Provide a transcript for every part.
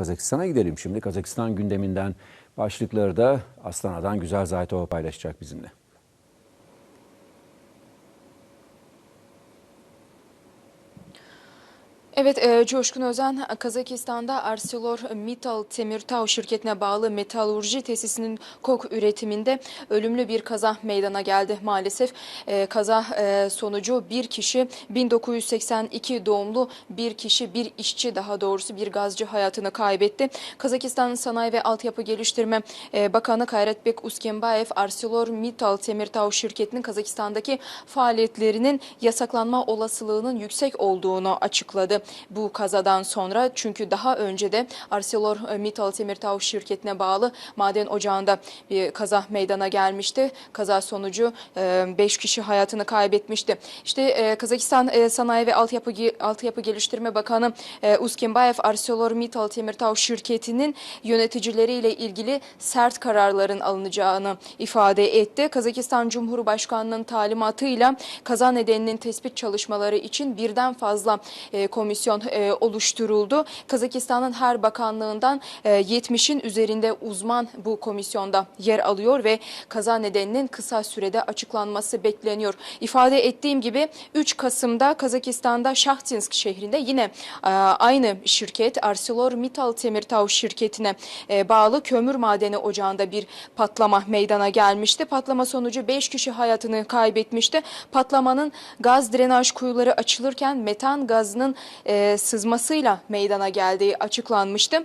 Kazakistan'a gidelim şimdi. Kazakistan gündeminden başlıkları da Astana'dan Güzel Zaytova paylaşacak bizimle. Evet, e, Coşkun Özen, Kazakistan'da ArcelorMittal Temirtau şirketine bağlı metalurji tesisinin kok üretiminde ölümlü bir kaza meydana geldi maalesef. E, kaza e, sonucu bir kişi 1982 doğumlu bir kişi, bir işçi daha doğrusu bir gazcı hayatını kaybetti. Kazakistan Sanayi ve Altyapı Geliştirme e, Bakanı Kayretbek Uskenbayev, ArcelorMittal Temirtau şirketinin Kazakistan'daki faaliyetlerinin yasaklanma olasılığının yüksek olduğunu açıkladı bu kazadan sonra. Çünkü daha önce de ArcelorMittal Temirtau şirketine bağlı maden ocağında bir kaza meydana gelmişti. Kaza sonucu 5 kişi hayatını kaybetmişti. İşte e, Kazakistan e, Sanayi ve Altyapı, Altyapı Geliştirme Bakanı e, Uskenbayev ArcelorMittal Temirtau şirketinin yöneticileriyle ilgili sert kararların alınacağını ifade etti. Kazakistan Cumhurbaşkanlığı'nın talimatıyla kaza nedeninin tespit çalışmaları için birden fazla e, komisyon e, oluşturuldu. Kazakistan'ın her bakanlığından e, 70'in üzerinde uzman bu komisyonda yer alıyor ve kaza nedeninin kısa sürede açıklanması bekleniyor. İfade ettiğim gibi 3 Kasım'da Kazakistan'da Şahtinsk şehrinde yine e, aynı şirket ArcelorMittal Temirtau şirketine e, bağlı kömür madeni ocağında bir patlama meydana gelmişti. Patlama sonucu 5 kişi hayatını kaybetmişti. Patlamanın gaz drenaj kuyuları açılırken metan gazının e, sızmasıyla meydana geldiği açıklanmıştı.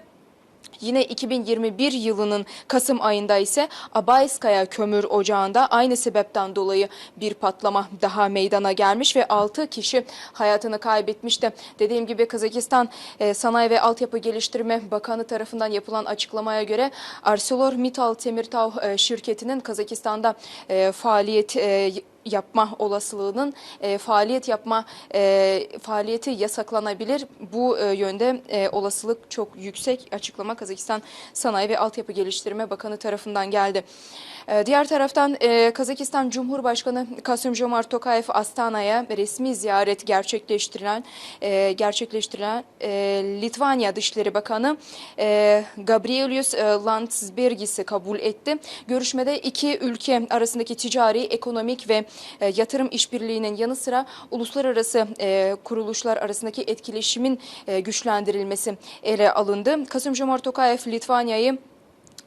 Yine 2021 yılının Kasım ayında ise Abayskaya kömür ocağında aynı sebepten dolayı bir patlama daha meydana gelmiş ve 6 kişi hayatını kaybetmişti. Dediğim gibi Kazakistan e, Sanayi ve Altyapı Geliştirme Bakanı tarafından yapılan açıklamaya göre ArcelorMittal Temirtau e, şirketinin Kazakistan'da e, faaliyet yapma olasılığının e, faaliyet yapma e, faaliyeti yasaklanabilir. Bu e, yönde e, olasılık çok yüksek açıklama Kazakistan Sanayi ve Altyapı Geliştirme Bakanı tarafından geldi. E, diğer taraftan e, Kazakistan Cumhurbaşkanı Kasım-Jomart Tokayev Astana'ya resmi ziyaret gerçekleştirilen e, gerçekleştirilen e, Litvanya Dışişleri Bakanı e, Gabrielius e, Landsbergis'i kabul etti. Görüşmede iki ülke arasındaki ticari, ekonomik ve e, yatırım işbirliğinin yanı sıra uluslararası e, kuruluşlar arasındaki etkileşimin e, güçlendirilmesi ele alındı. Kasım-Jomart Tokayev Litvanya'yı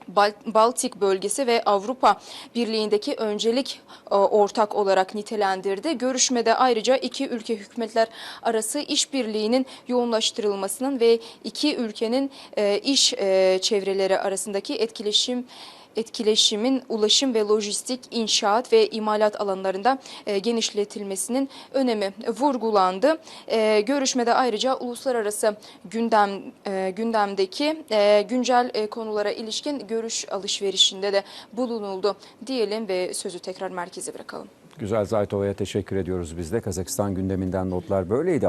Bal- Baltik bölgesi ve Avrupa Birliği'ndeki öncelik ortak olarak nitelendirdi. Görüşmede ayrıca iki ülke hükümetler arası işbirliğinin yoğunlaştırılmasının ve iki ülkenin iş çevreleri arasındaki etkileşim etkileşimin ulaşım ve lojistik, inşaat ve imalat alanlarında e, genişletilmesinin önemi vurgulandı. E, görüşmede ayrıca uluslararası gündem e, gündemdeki güncel konulara ilişkin görüş alışverişinde de bulunuldu diyelim ve sözü tekrar merkeze bırakalım. Güzel Zaytova'ya teşekkür ediyoruz biz de. Kazakistan gündeminden notlar böyleydi.